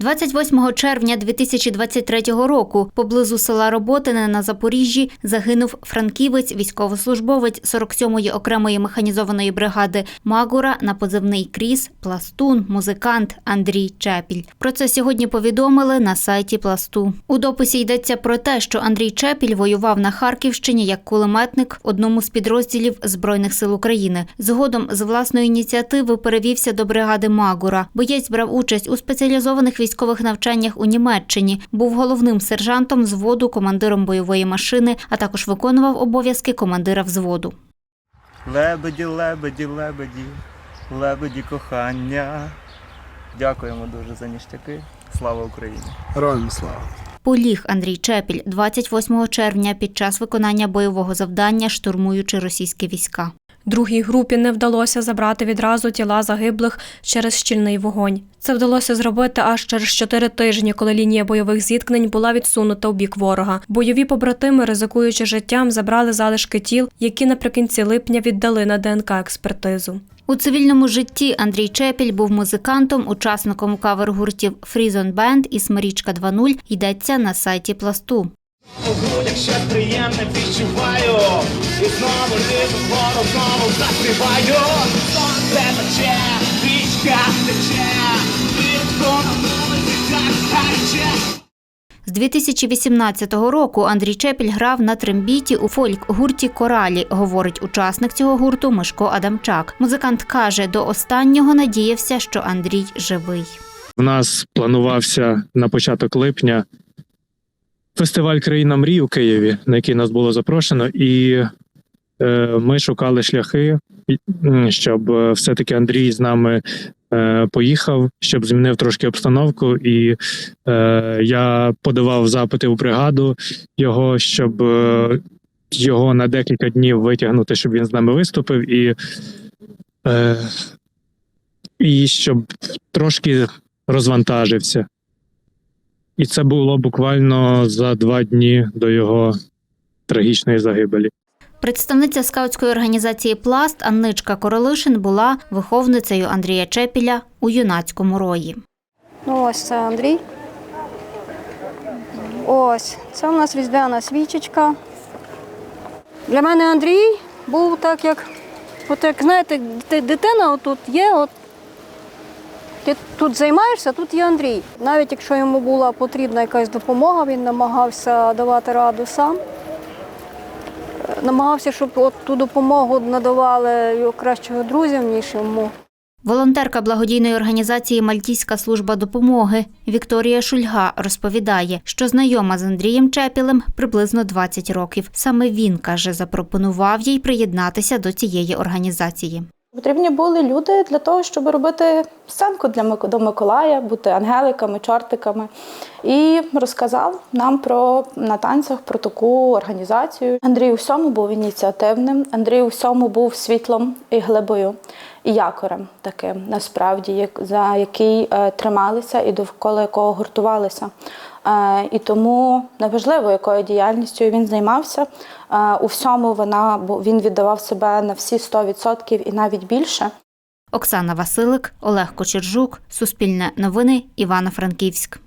28 червня 2023 року поблизу села Роботине на Запоріжжі загинув франківець, військовослужбовець 47-ї окремої механізованої бригади Магура на позивний кріс, пластун, музикант Андрій Чепіль. Про це сьогодні повідомили на сайті пласту. У дописі йдеться про те, що Андрій Чепіль воював на Харківщині як кулеметник одному з підрозділів Збройних сил України. Згодом з власної ініціативи перевівся до бригади Магура. Боєць брав участь у спеціалізованих військових навчаннях у Німеччині, був головним сержантом взводу, командиром бойової машини, а також виконував обов'язки командира взводу. Лебеді, лебеді, лебеді, лебеді кохання. Дякуємо дуже за ніштяки. Слава Україні! Героям слава! Поліг Андрій Чепіль 28 червня під час виконання бойового завдання, штурмуючи російські війська. Другій групі не вдалося забрати відразу тіла загиблих через щільний вогонь. Це вдалося зробити аж через чотири тижні, коли лінія бойових зіткнень була відсунута у бік ворога. Бойові побратими, ризикуючи життям, забрали залишки тіл, які наприкінці липня віддали на ДНК експертизу. У цивільному житті Андрій Чепіль був музикантом, учасником кавер-гуртів Фрізон Бенд і Смирічка 2.0 йдеться на сайті пласту. У грудях щось приємне відчуваю І знову ритм вгору знову застрибаю Сонце тече, річка тече Рідко на вулиці так гаряче З 2018 року Андрій Чепіль грав на трембіті у фольк-гурті Коралі, говорить учасник цього гурту Мишко Адамчак. Музикант каже, до останнього надіявся, що Андрій живий. У нас планувався на початок липня фестиваль Країна мрій у Києві, на який нас було запрошено, і е, ми шукали шляхи, щоб е, все-таки Андрій з нами е, поїхав, щоб змінив трошки обстановку. І е, я подавав запити у бригаду його, щоб е, його на декілька днів витягнути, щоб він з нами виступив, і, е, і щоб трошки розвантажився. І це було буквально за два дні до його трагічної загибелі. Представниця скаутської організації Пласт Анничка Королишин була виховницею Андрія Чепіля у юнацькому рої. Ну, ось це Андрій. Ось, це у нас різдвяна свічечка. Для мене Андрій був так, як, от як знаєте, дитина отут є, от ти тут займаєшся, тут є Андрій. Навіть якщо йому була потрібна якась допомога, він намагався давати раду сам. Е, Намагався, щоб от ту допомогу надавали його кращого друзів, ніж йому. Волонтерка благодійної організації Мальтійська служба допомоги Вікторія Шульга розповідає, що знайома з Андрієм Чепілем приблизно 20 років. Саме він каже, запропонував їй приєднатися до цієї організації. Потрібні були люди для того, щоб робити сценку для до Миколая, бути ангеликами, чортиками. І розказав нам про на танцях про таку організацію. Андрій у всьому був ініціативним. Андрій у всьому був світлом і глибою, якорем таким, насправді, як за який е, трималися і довкола якого гуртувалися. Е, і тому неважливо, якою діяльністю він займався. е, у всьому вона він віддавав себе на всі 100% і навіть більше. Оксана Василик, Олег Кочержук, Суспільне новини, Івано-Франківськ.